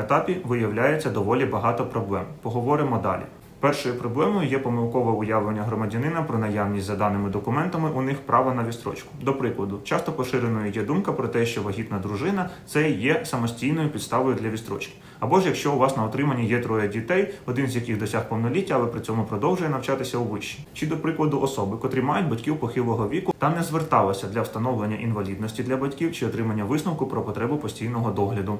Етапі виявляється доволі багато проблем. Поговоримо далі. Першою проблемою є помилкове уявлення громадянина про наявність за даними документами у них права на відстрочку. До прикладу, часто поширеною є думка про те, що вагітна дружина це є самостійною підставою для відстрочки. Або ж якщо у вас на отриманні є троє дітей, один з яких досяг повноліття, але при цьому продовжує навчатися у виші. Чи до прикладу особи, котрі мають батьків похилого віку та не зверталися для встановлення інвалідності для батьків чи отримання висновку про потребу постійного догляду.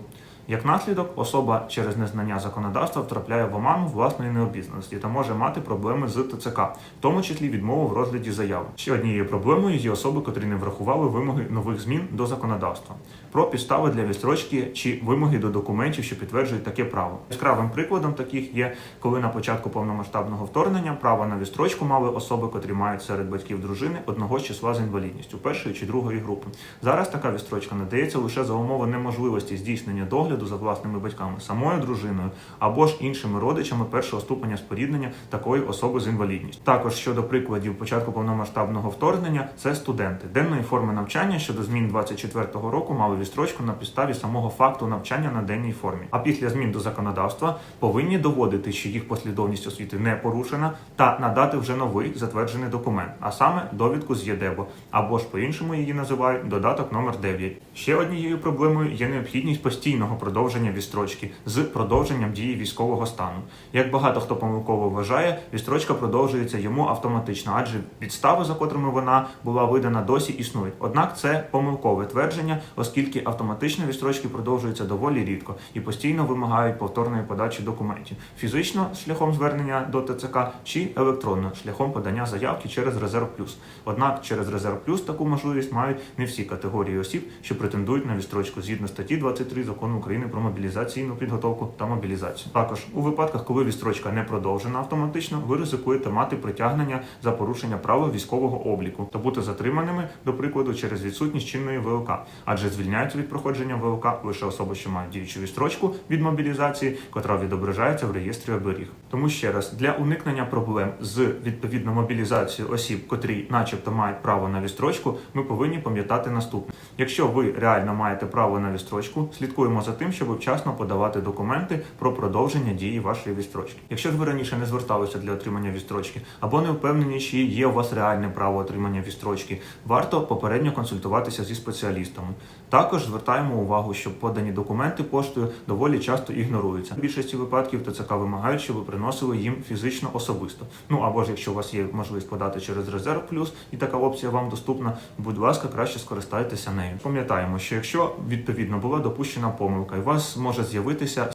Як наслідок, особа через незнання законодавства втрапляє в оману власної необізнаності та може мати проблеми з ТЦК, в тому числі відмову в розгляді заяви. Ще однією проблемою є особи, котрі не врахували вимоги нових змін до законодавства про підстави для відстрочки чи вимоги до документів, що підтверджують таке право. Яскравим прикладом таких є, коли на початку повномасштабного вторгнення право на відстрочку мали особи, котрі мають серед батьків дружини одного з числа з інвалідністю першої чи другої групи. Зараз така відстрочка надається лише за умови неможливості здійснення догляду за власними батьками, самою дружиною або ж іншими родичами першого ступеня споріднення такої особи з інвалідністю. Також щодо прикладів початку повномасштабного вторгнення, це студенти денної форми навчання щодо змін 24-го року мали відстрочку на підставі самого факту навчання на денній формі. А після змін до законодавства повинні доводити, що їх послідовність освіти не порушена, та надати вже новий затверджений документ, а саме довідку з ЄДЕБО, або ж по-іншому її називають додаток номер 9. Ще однією проблемою є необхідність постійного продовження відстрочки з продовженням дії військового стану. Як багато хто помилково вважає, відстрочка продовжується йому автоматично, адже підстави, за котрими вона була видана, досі існують. Однак це помилкове твердження, оскільки автоматичні відстрочки продовжуються доволі рідко і постійно вимагають повторної подачі документів фізично шляхом звернення до ТЦК чи електронно шляхом подання заявки через резерв плюс. Однак через резерв плюс таку можливість мають не всі категорії осіб, що претендують на відстрочку згідно статті 23 закону України про мобілізаційну підготовку та мобілізацію. Також у випадках, коли відстрочка не продовжена автоматично, ви ризикуєте мати притягнення за порушення правил військового обліку та бути затриманими, до прикладу, через відсутність чинної ВЛК, адже звільняються від проходження ВЛК лише особи, що мають діючу відстрочку від мобілізації, котра відображається в реєстрі оберіг. Тому ще раз для уникнення проблем з відповідно мобілізацією осіб, котрі, начебто, мають право на відстрочку, ми повинні пам'ятати наступне: якщо ви реально маєте право на відстрочку, слідкуємо за тим, щоб вчасно подавати документи про продовження дії вашої відстрочки. Якщо ж ви раніше не зверталися для отримання відстрочки або не впевнені, чи є у вас реальне право отримання відстрочки, варто попередньо консультуватися зі спеціалістами. Також звертаємо увагу, що подані документи поштою доволі часто ігноруються. В більшості випадків ТЦК вимагають, щоб ви приносили їм фізично особисто. Ну або ж якщо у вас є можливість подати через резерв плюс і така опція вам доступна, будь ласка, краще скористайтеся нею. Пам'ятаємо, що якщо відповідно була допущена помилка, і у вас може з'явитися